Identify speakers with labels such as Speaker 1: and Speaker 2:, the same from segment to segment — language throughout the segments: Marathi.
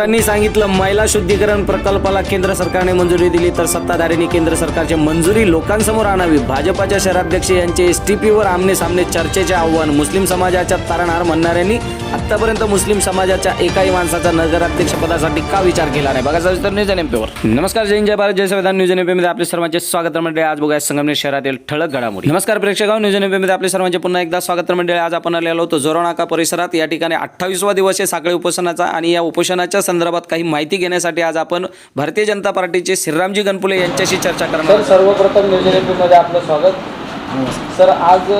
Speaker 1: आयुक्तांनी सांगितलं मैला शुद्धीकरण प्रकल्पाला केंद्र सरकारने मंजुरी दिली तर सत्ताधाऱ्यांनी केंद्र सरकारची मंजुरी लोकांसमोर आणावी. भाजपाच्या शहराध्यक्ष यांचे एस टी पीवर आमने सामने चर्चेचे आव्हान. मुस्लिम समाजाच्या तारणहार म्हणणाऱ्यांनी आतापर्यंत मुस्लिम समाजाच्या एकाही माणसाचा नगराध्यक्ष पदासाठी का विचार केला नाही? बघा सविस्तर न्यूज एमपीवर नमस्कार जय जय भारत जय संविधान. न्यूजमध्ये आपले सर्वांचे स्वागत मंडळी आज बघूया संगमनेर शहरातील ठळक घडामोडी. नमस्कार प्रेक्षक न्यूजमध्ये आपले सर्वांचे पुन्हा एकदा स्वागत मंडळी आज आपण आलेलो होतो जोरोनाका परिसरात. या ठिकाणी अठ्ठावीसवा दिवस आहे साखळी उपोषणाचा आणि या उपोषणाच्या संदर्भात काही माहिती घेण्यासाठी आज आपण भारतीय जनता पार्टीचे श्रीरामजी गणपुले यांच्याशी चर्चा करणार
Speaker 2: सर
Speaker 1: आहोत.
Speaker 2: सर्वप्रथम न्यूज आपलं स्वागत सर आज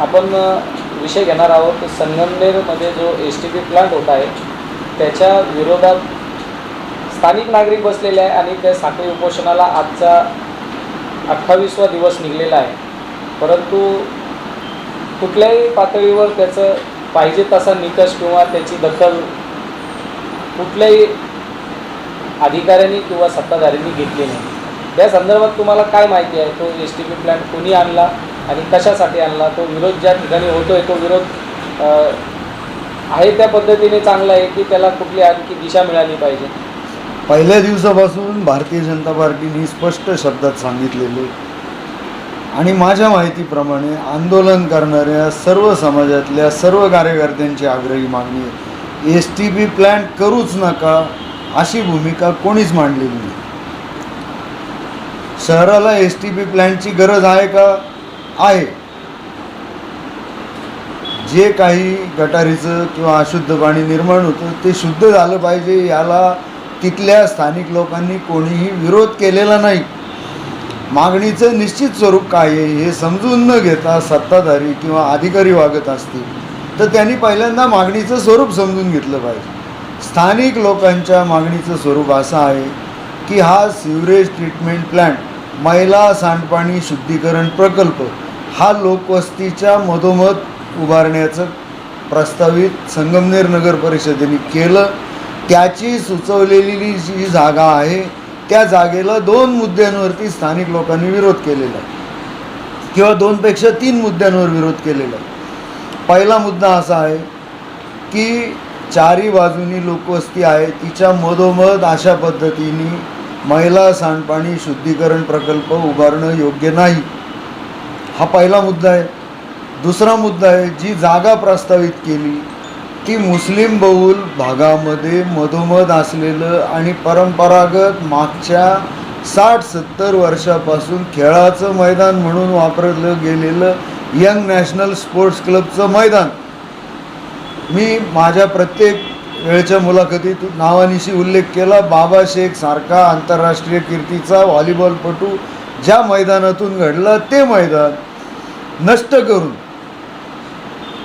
Speaker 2: आपण विषय घेणार आहोत संगमनेरमध्ये जो एस टी पी प्लांट होत आहे त्याच्या विरोधात स्थानिक नागरिक बसलेले आहे आणि त्या साखळी उपोषणाला आजचा अठ्ठावीसवा दिवस निघलेला आहे परंतु कुठल्याही पातळीवर त्याचं पाहिजे तसा निकष किंवा त्याची दखल कुठल्याही अधिकाऱ्यांनी किंवा सत्ताधाऱ्यांनी घेतली नाही. त्या संदर्भात तुम्हाला काय माहिती आहे? तो एस टी पी प्लॅन कोणी आणला आणि कशासाठी आणला? तो विरोध ज्या ठिकाणी होतोय तो विरोध आहे त्या पद्धतीने चांगला आहे की त्याला कुठली आणखी दिशा मिळाली पाहिजे?
Speaker 3: पहिल्या दिवसापासून भारतीय जनता पार्टीने स्पष्ट शब्दात सांगितलेले आणि माझ्या माहितीप्रमाणे आंदोलन करणाऱ्या सर्व समाजातल्या सर्व कार्यकर्त्यांची आग्रही मागणी आहे. एस टी बी प्लॅन करूच नका अशी भूमिका कोणीच मांडलेली नाही. शहराला एस टी बी प्लॅनची गरज आहे का? आहे. जे काही गटारीचं किंवा अशुद्ध पाणी निर्माण होतं ते शुद्ध झालं पाहिजे याला तिथल्या स्थानिक लोकांनी कोणीही विरोध केलेला नाही. मागणीचं निश्चित स्वरूप काय आहे हे समजून न घेता सत्ताधारी किंवा अधिकारी वागत असतील. तर त्यांनी पहिल्यांदा मागणीचं स्वरूप समजून घेतलं पाहिजे. स्थानिक लोकांच्या मागणीचं स्वरूप असं आहे की हा सिवरेज ट्रीटमेंट प्लॅन्ट मैला सांडपाणी शुद्धीकरण प्रकल्प हा लोकवस्तीच्या मधोमध उभारण्याचं प्रस्तावित संगमनेर नगर परिषदेने केलं. त्याची सुचवलेली जी जागा आहे त्या जागेला दोन मुद्द्यांवरती स्थानिक लोकांनी विरोध केलेला आहे. किंवा दोनपेक्षा तीन मुद्द्यांवर विरोध केलेला आहे. पहिला मुद्दा असा आहे की चारी बाजूनी लोकवस्ती आहे तिच्या मधोमध अशा पद्धतीने महिला सांडपाणी शुद्धीकरण प्रकल्प उभारणं योग्य नाही. हा पहिला मुद्दा आहे. दुसरा मुद्दा आहे जी जागा प्रस्तावित केली ती मुस्लिम बहुल भागामध्ये मधोमध असलेलं आणि परंपरागत मागच्या साठ सत्तर वर्षापासून खेळाचं मैदान म्हणून वापरलं गेलेलं यंग नॅशनल स्पोर्ट्स क्लबचं मैदान. मी माझ्या प्रत्येक वेळच्या मुलाखतीत नावानिशी उल्लेख केला. बाबा शेख सारखा आंतरराष्ट्रीय कीर्तीचा व्हॉलीबॉलपटू ज्या मैदानातून घडला ते मैदान नष्ट करून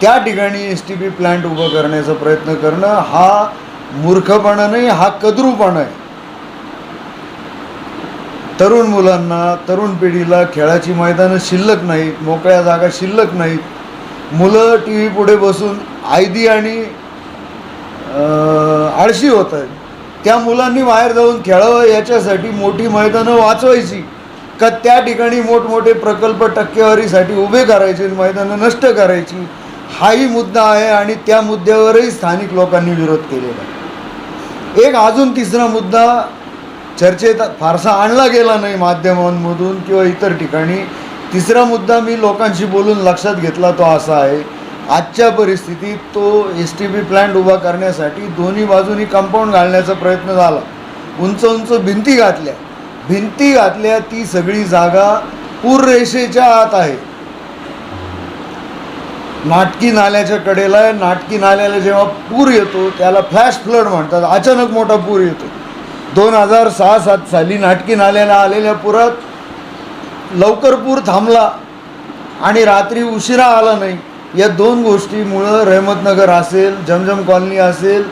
Speaker 3: त्या ठिकाणी एस टी पी प्लांट उभं करण्याचा प्रयत्न करणं हा मूर्खपणा नाही हा कद्रूपणा आहे. तरुण मुलांना तरुण पिढीला खेळाची मैदानं शिल्लक नाहीत मोकळ्या जागा शिल्लक नाहीत. मुलं टी व्ही पुढे बसून आयदी आणि आळशी होत आहेत. त्या मुलांनी बाहेर जाऊन खेळावं याच्यासाठी मोठी मैदानं वाचवायची. का त्या ठिकाणी मोठमोठे प्रकल्प टक्केवारीसाठी उभे करायचे मैदानं नष्ट करायची? हाही मुद्दा आहे आणि त्या मुद्द्यावरही स्थानिक लोकांनी विरोध केलेला एक अजून तिसरा मुद्दा चर्चेत फारसा आणला गेला नाही माध्यमांमधून किंवा इतर ठिकाणी. तिसरा मुद्दा मी लोकांशी बोलून लक्षात घेतला तो असा आहे. आजच्या परिस्थितीत तो एस टी बी प्लॅन्ट उभा करण्यासाठी दोन्ही बाजूनी कंपाऊंड घालण्याचा प्रयत्न झाला. उंच उंच भिंती घातल्या. भिंती घातल्या ती सगळी जागा पूररेषेच्या आत आहे. नाटकी नाल्याच्या कडेला नाटकी नाल्याला जेव्हा पूर येतो त्याला फ्लॅश फ्लड म्हणतात. अचानक मोठा पूर येतो. दोन हजार सहा सात साली नाटकी नाल्याला आलेल्या पुरात लवकर पूर थांबला आणि रात्री उशिरा आला नाही. या दोन गोष्टीमुळं रहमतनगर असेल जमजम कॉलनी असेल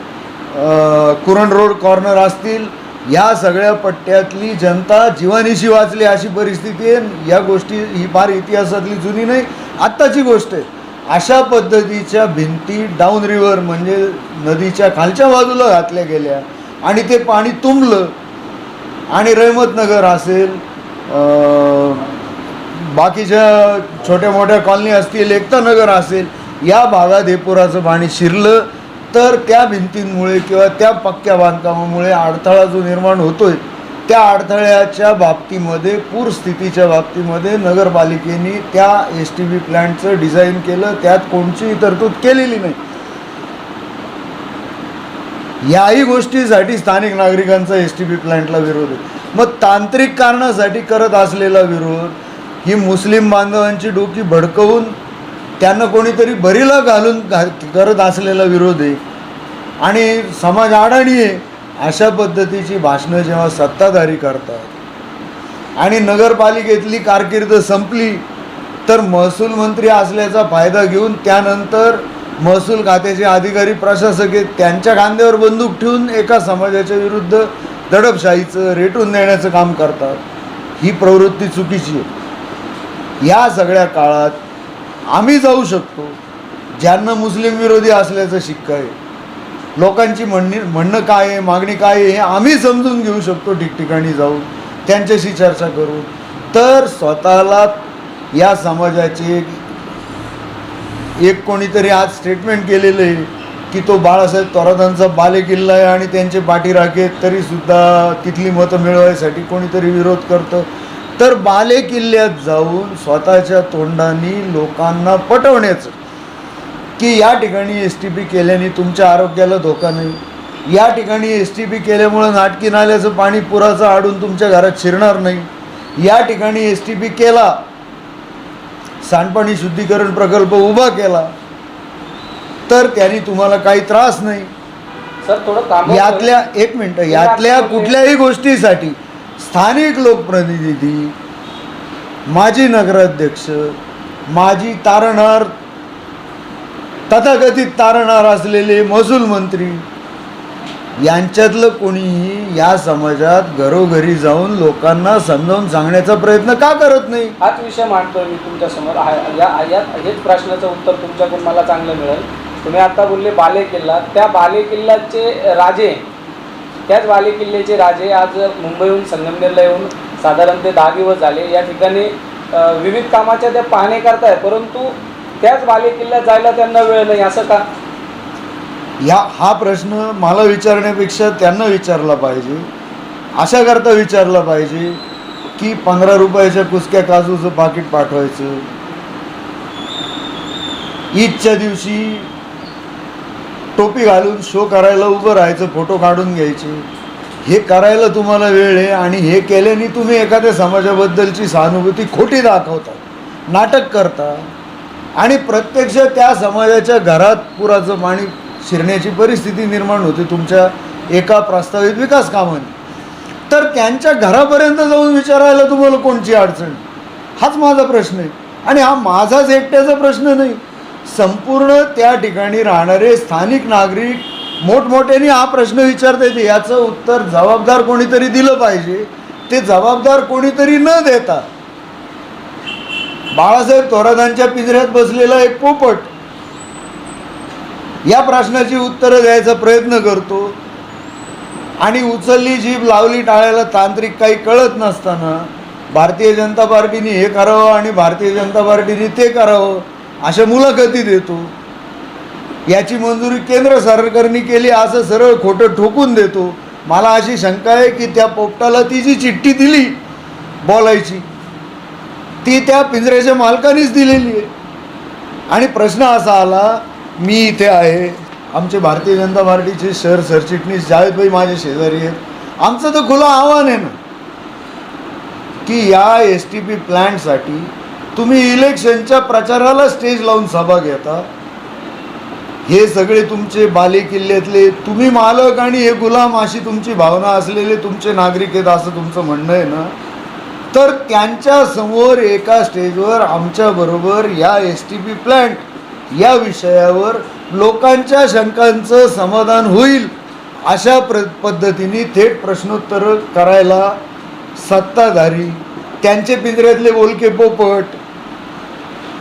Speaker 3: कुरण रोड कॉर्नर असतील या सगळ्या पट्ट्यातली जनता जीवानिशी वाचली अशी परिस्थिती आहे. या गोष्टी ही फार इतिहासातली जुनी नाही. आत्ताची गोष्ट आहे. अशा पद्धतीच्या भिंती डाऊन रिव्हर म्हणजे नदीच्या खालच्या बाजूला घातल्या गेल्या. आणि ते पाणी तुंबलं. आणि रहमतनगर असेल बाकीच्या छोट्या मोठ्या कॉलनी असतील एकता नगर असेल या भागात हे पुराचं पाणी शिरलं तर त्या भिंतींमुळे किंवा त्या पक्क्या बांधकामामुळे अडथळा जो निर्माण होतोय त्या अडथळ्याच्या बाबतीमध्ये पूरस्थितीच्या बाबतीमध्ये नगरपालिकेने त्या एस टी बी प्लॅन्टचं डिझाईन केलं त्यात कोणचीही तरतूद केलेली नाही. याही गोष्टीसाठी स्थानिक नागरिकांचा एस टी बी प्लॅन्टला विरोध आहे. मग तांत्रिक कारणासाठी करत असलेला विरोध ही मुस्लिम बांधवांची डोकी भडकवून त्यांना कोणीतरी बरीला घालून घा करत असलेला विरोध आहे. आणि समाज अडाणी आहे अशा पद्धतीची भाषणं जेव्हा सत्ताधारी करतात आणि नगरपालिकेतली कारकीर्द संपली तर महसूल मंत्री असल्याचा फायदा घेऊन त्यानंतर महसूल खात्याचे अधिकारी प्रशासक त्यांच्या खांद्यावर बंदूक ठेवून एका समाजाच्या विरुद्ध दडपशाहीचं रेटून देण्याचं काम करतात. ही प्रवृत्ती चुकीची आहे. या सगळ्या काळात आम्ही जाऊ शकतो. ज्यांना मुस्लिम विरोधी असल्याचं शिक्का आहे. लोकांची म्हणणी म्हणणं काय आहे मागणी काय आहे हे आम्ही समजून घेऊ शकतो ठिकठिकाणी जाऊन. त्यांच्याशी चर्चा करू. तर स्वतःला या समाजाचे एक कोणीतरी आज स्टेटमेंट केलेलं आहे की तो बाळासाहेब थोरातांचा बालेकिल्ला आहे आणि त्यांचे पाठीराखे तरीसुद्धा तिथली मतं मिळवायसाठी कोणीतरी विरोध करतं. तर बालेकिल्ल्यात जाऊन स्वतःच्या तोंडाने लोकांना पटवण्याचं. की या ठिकाणी एस टी पी केल्याने तुमच्या आरोग्याला धोका नाही. या ठिकाणी एस टी पी केल्यामुळं नाटकी नाल्याचं पाणी पुराचं आडून तुमच्या घरात शिरणार नाही. या ठिकाणी एस टी पी केला सांडपाणी शुद्धीकरण प्रकल्प उभा केला तर त्यांनी तुम्हाला काही त्रास नाही.
Speaker 2: सर थोडं
Speaker 3: यातल्या एक मिनटं यातल्या कुठल्याही गोष्टीसाठी स्थानिक लोकप्रतिनिधी माजी नगराध्यक्ष माजी तारणहार तथाकथित तारणहार असलेले महसूल मंत्री यांच्यातलं कोणीही या समाजात घरोघरी जाऊन लोकांना समजावून सांगण्याचा प्रयत्न का करत नाही?
Speaker 2: हाच विषय मांडतोय मी तुमच्यासमोर समोर. या यात हेच प्रश्नाचं उत्तर तुमच्याकडून मला चांगलं मिळेल. तुम्ही आता बोलले बाले किल्ला त्या बाले किल्ल्याचे राजे त्याच बाले किल्ल्याचे राजे आज मुंबईहून संगमनेरला येऊन साधारण ते दहा दिवस झाले. या ठिकाणी विविध कामाच्या त्या पाहणे करताय परंतु त्याच बाले किल्ल्यात जायला त्यांना वेळ नाही. असं का?
Speaker 3: ह्या हा प्रश्न मला विचारण्यापेक्षा त्यांना विचारला पाहिजे. अशा करता विचारला पाहिजे की पंधरा रुपयाच्या कुसक्या काजूचं पाकिट पाठवायचं. ईदच्या दिवशी टोपी घालून शो करायला उभं राहायचं फोटो काढून घ्यायचे. हे करायला तुम्हाला वेळ आहे आणि हे केल्याने तुम्ही एखाद्या समाजाबद्दलची सहानुभूती खोटी दाखवता नाटक करता आणि प्रत्यक्ष त्या समाजाच्या घरात पुराचं पाणी शिरण्याची परिस्थिती निर्माण होते. तुमच्या एका प्रस्तावित विकास कामाने. तर त्यांच्या घरापर्यंत जाऊन विचारायला तुम्हाला कोणची अडचण? हाच माझा प्रश्न आहे. आणि हा माझाच एकट्याचा प्रश्न नाही. संपूर्ण त्या ठिकाणी राहणारे स्थानिक नागरिक मोठमोठ्याने हा प्रश्न विचारतात याचं उत्तर जबाबदार कोणीतरी दिलं पाहिजे? ते जबाबदार कोणीतरी न देता बाळासाहेब थोरातांच्या पिंजऱ्यात बसलेला एक पोपट या प्रश्नाची उत्तरं द्यायचा प्रयत्न करतो. आणि उचलली जीभ लावली टाळायला तांत्रिक काही कळत नसताना भारतीय जनता पार्टीने हे करावं आणि भारतीय जनता पार्टीने ते करावं अशा मुलाखती देतो. याची मंजुरी केंद्र सरकारने केली असं सरळ खोटं ठोकून देतो. मला अशी शंका आहे की त्या पोपटाला ती जी चिठ्ठी दिली बोलायची ती त्या पिंजऱ्याच्या मालकानेच दिलेली आहे. आणि प्रश्न असा आला मी इथे आहे. आमचे भारतीय जनता पार्टीचे शहर सरचिटणीस जावेदभाई माझे शेजारी आहेत. आमचं तर खुलं आव्हान आहे ना की या एस टी पी प्लॅन्टसाठी तुम्ही इलेक्शनच्या प्रचाराला स्टेज लावून सभा घेता. हे सगळे तुमचे बाले किल्ल्यातले तुम्ही मालक आणि हे गुलाम अशी तुमची भावना असलेले तुमचे नागरिक आहेत असं तुमचं म्हणणं आहे ना तर त्यांच्यासमोर एका स्टेजवर आमच्याबरोबर या एस टी पी प्लॅन्ट या विषयावर लोकांच्या शंकांचं समाधान होईल अशा प्र पद्धतीने थेट प्रश्नोत्तर करायला सत्ताधारी त्यांचे पिंजऱ्यातले बोलके पोपट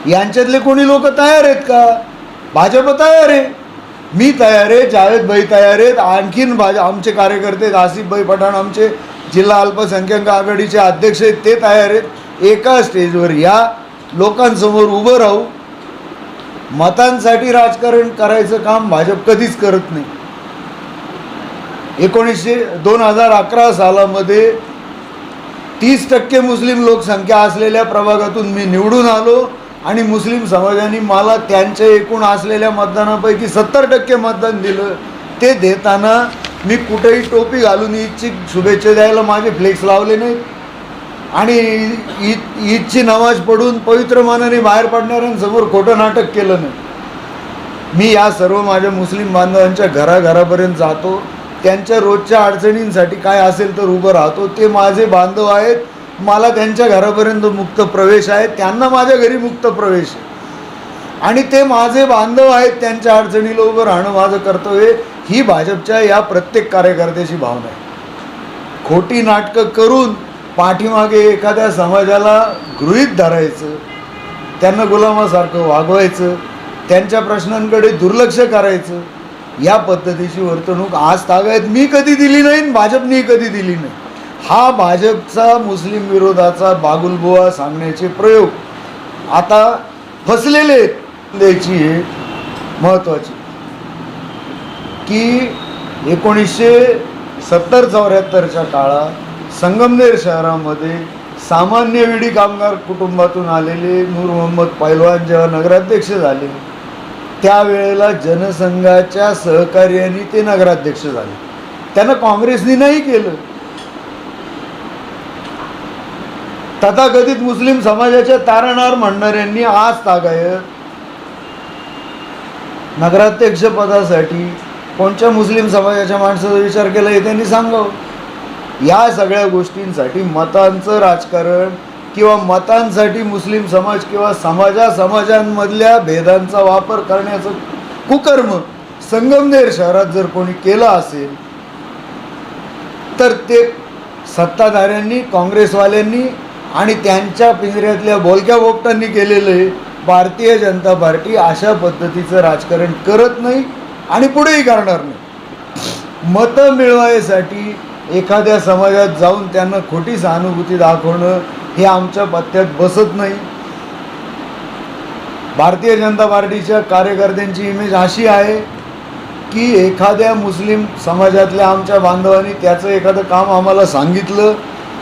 Speaker 3: यांच्यातले कोणी लोक तयार आहेत का? भाजप तयार आहे. मी तयार आहे जावेदभाई तयार आहेत. आणखीन भाज आमचे कार्यकर्ते आहेत आसिफभाई पठाण आमचे जिल्हा अल्पसंख्याक आघाडीचे अध्यक्ष आहेत ते तयार आहेत. एका स्टेजवर या लोकांसमोर उभं राहू. मतांसाठी राजकारण करायचं काम भाजप कधीच करत नाही. एकोणीसशे दोन हजार अकरा सालामध्ये तीस टक्के मुस्लिम लोकसंख्या असलेल्या प्रभागातून मी निवडून आलो आणि मुस्लिम समाजाने मला त्यांच्या एकूण असलेल्या मतदानापैकी सत्तर टक्के मतदान दिलं. ते देताना मी कुठेही टोपी घालून इच्छिक शुभेच्छा द्यायला माझे फ्लेक्स लावले नाहीत. आणि ईद ईदची नमाज पडून पवित्र मानाने बाहेर पडणाऱ्यांसमोर खोटं नाटक केलं नाही. मी या सर्व माझ्या मुस्लिम बांधवांच्या घराघरापर्यंत जातो. त्यांच्या रोजच्या अडचणींसाठी काय असेल तर उभं राहतो. ते माझे बांधव आहेत. मला त्यांच्या घरापर्यंत मुक्त प्रवेश आहे. त्यांना माझ्या घरी मुक्त प्रवेश आहे. आणि ते माझे बांधव आहेत. त्यांच्या अडचणीला उभं राहणं माझं कर्तव्य ही भाजपच्या या प्रत्येक कार्यकर्त्याची भावना आहे. खोटी नाटकं करून पाठीमागे एखाद्या समाजाला गृहीत धरायचं त्यांना गुलामासारखं वागवायचं त्यांच्या प्रश्नांकडे दुर्लक्ष करायचं या पद्धतीची वर्तणूक आज तागायत मी कधी दिली नाही आणि भाजपनी कधी दिली नाही हा भाजपचा मुस्लिम विरोधाचा बागुलबुवा सांगण्याचे प्रयोग आता फसलेले आहेत. द्यायची हे महत्त्वाची की एकोणीसशे सत्तर चौऱ्याहत्तरच्या काळात संगमनेर शहरामध्ये सामान्य विडी कामगार कुटुंबातून आलेले नूर मोहम्मद पैलवान जेव्हा नगराध्यक्ष झाले त्यावेळेला जनसंघाच्या सहकार्याने ते नगराध्यक्ष झाले. त्यांना काँग्रेसनी नाही केलं. तथाकथित मुस्लिम समाजाच्या तारणार म्हणणाऱ्यांनी आज तागायत नगराध्यक्ष पदासाठी कोणत्या मुस्लिम समाजाच्या माणसाचा विचार केला हे त्यांनी सांगावं. या सगळ्या गोष्टींसाठी मतांचं राजकारण किंवा मतांसाठी मुस्लिम समाज किंवा समाजा समाजांमधल्या भेदांचा वापर करण्याचं कुकर्म संगमनेर शहरात जर कोणी केलं असेल तर ते सत्ताधाऱ्यांनी काँग्रेसवाल्यांनी आणि त्यांच्या पिंजऱ्यातल्या बोलक्या बोपटांनी केलेलं आहे भारतीय जनता पार्टी अशा पद्धतीचं राजकारण करत नाही आणि पुढेही करणार नाही. मतं मिळवायसाठी एखाद्या समाजात जाऊन त्यांना खोटी सहानुभूती दाखवणं हे आमच्या पत्त्यात बसत नाही. भारतीय जनता पार्टीच्या कार्यकर्त्यांची इमेज अशी आहे की एखाद्या मुस्लिम समाजातल्या आमच्या बांधवांनी त्याचं एखादं काम आम्हाला सांगितलं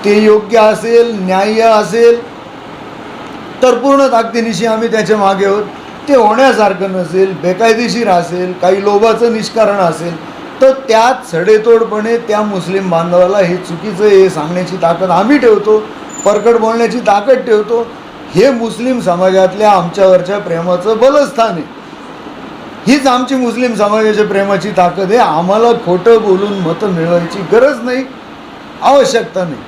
Speaker 3: ते योग्य असेल न्याय्य असेल तर पूर्ण ताकदीनिशी आम्ही त्याच्यामागे आहोत. ते होण्यासारखं नसेल बेकायदेशीर असेल काही लोभाचं निष्कारण असेल तर त्यात सडेतोडपणे त्या मुस्लिम बांधवाला हे चुकीचं आहे हे सांगण्याची ताकद आम्ही ठेवतो परकट बोलण्याची ताकद ठेवतो. हे मुस्लिम समाजातल्या आमच्यावरच्या प्रेमाचं बलस्थान आहे. हीच आमची मुस्लिम समाजाच्या प्रेमाची ताकद आहे. आम्हाला खोटं बोलून मतं मिळवायची गरज नाही आवश्यकता नाही.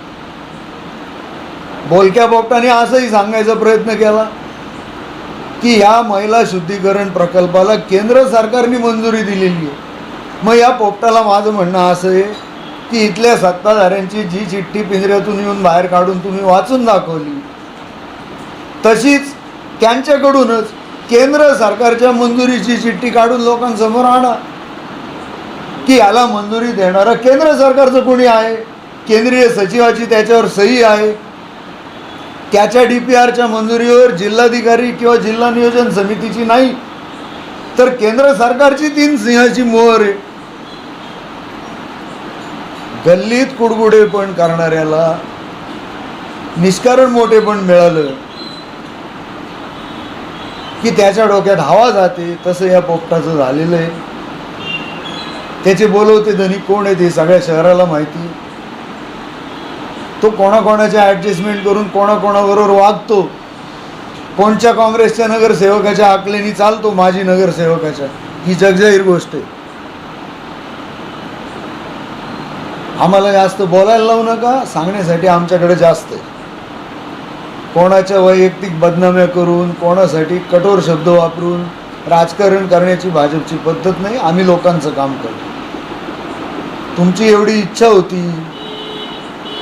Speaker 3: बोलक्या बोपटाने असंही सांगायचा प्रयत्न केला की या महिला शुद्धीकरण प्रकल्पाला केंद्र सरकारने मंजुरी दिलेली आहे. मग या पोपटाला माझं म्हणणं असं आहे की इथल्या सत्ताधाऱ्यांची जी चिठ्ठी पिंजऱ्यातून येऊन बाहेर काढून तुम्ही वाचून दाखवली. तशीच त्यांच्याकडूनच केंद्र सरकारच्या मंजुरीची चिठ्ठी काढून लोकांसमोर आणा. की याला मंजुरी देणारं केंद्र सरकारचं कोणी आहे? केंद्रीय सचिवाची त्याच्यावर सही आहे? त्याच्या डी पी आरच्या मंजुरीवर जिल्हाधिकारी किंवा जिल्हा नियोजन समितीची नाही. तर केंद्र सरकारची तीन सिंहाची मोहर आहे. गल्लीत कुडकुडे पण करणाऱ्याला निष्कारण मोठे पण मिळालं की त्याच्या डोक्यात हवा जाते तसं या पोपटाचं झालेलं आहे. त्याचे बोलवते धनी कोण आहे ते सगळ्या शहराला माहिती. तो कोणाकोणाच्या ॲडजस्टमेंट करून कोणाकोणाबरोबर वागतो. कोणच्या काँग्रेसच्या नगरसेवकाच्या आकलेनी चालतो माजी नगरसेवकाच्या. ही जगजाहीर गोष्ट आहे. आम्हाला जास्त बोलायला लावू नका सांगण्यासाठी आमच्याकडे जास्त आहे. कोणाच्या वैयक्तिक बदनाम्या करून कोणासाठी कठोर शब्द वापरून राजकारण करण्याची भाजपची पद्धत नाही आम्ही लोकांचं काम करतो. तुमची एवढी इच्छा होती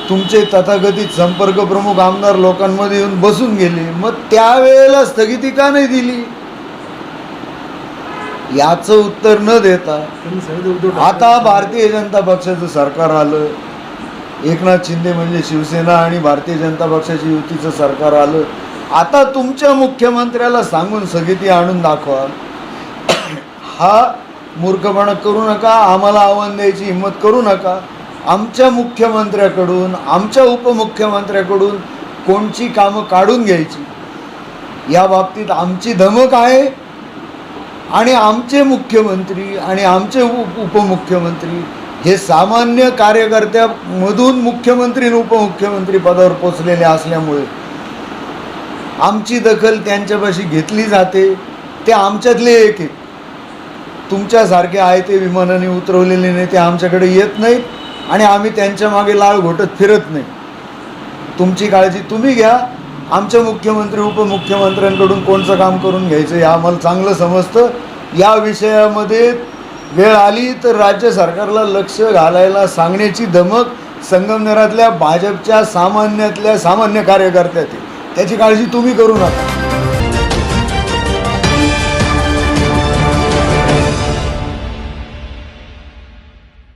Speaker 3: तुमचे तथाकथित संपर्क प्रमुख आमदार लोकांमध्ये येऊन बसून गेले मग त्यावेळेला स्थगिती का नाही दिली? याचं उत्तर न देता आता भारतीय जनता पक्षाचं सरकार आलं. एकनाथ शिंदे म्हणजे शिवसेना आणि भारतीय जनता पक्षाची युतीचं सरकार आलं. आता तुमच्या मुख्यमंत्र्याला सांगून स्थगिती आणून दाखवा. हा मूर्खपणा करू नका आम्हाला आव्हान द्यायची हिंमत करू नका. आमच्या मुख्यमंत्र्याकडून आमच्या उपमुख्यमंत्र्याकडून कोणची कामं काढून घ्यायची? या बाबतीत आमची धमक आहे. आणि आमचे मुख्यमंत्री आणि आमचे उप उपमुख्यमंत्री हे सामान्य कार्यकर्त्यामधून मुख्यमंत्री आणि उपमुख्यमंत्री पदावर पोचलेले असल्यामुळे आमची दखल त्यांच्यापाशी घेतली जाते. ते आमच्यातले एक आहेत तुमच्यासारखे आहे ते विमानाने उतरवलेले नेते आमच्याकडे येत नाहीत आणि आम्ही त्यांच्या मागे लाळ घोटत फिरत नाही. तुमची काळजी तुम्ही घ्या. आमच्या मुख्यमंत्री उपमुख्यमंत्र्यांकडून कोणचं काम करून घ्यायचं हे आम्हाला चांगलं समजतं या विषयामध्ये वेळ आली तर राज्य सरकारला लक्ष घालायला सांगण्याची धमक संगमनेरातल्या भाजपच्या सामान्यातल्या सामान्य कार्यकर्त्यात आहे. त्याची काळजी तुम्ही करू नका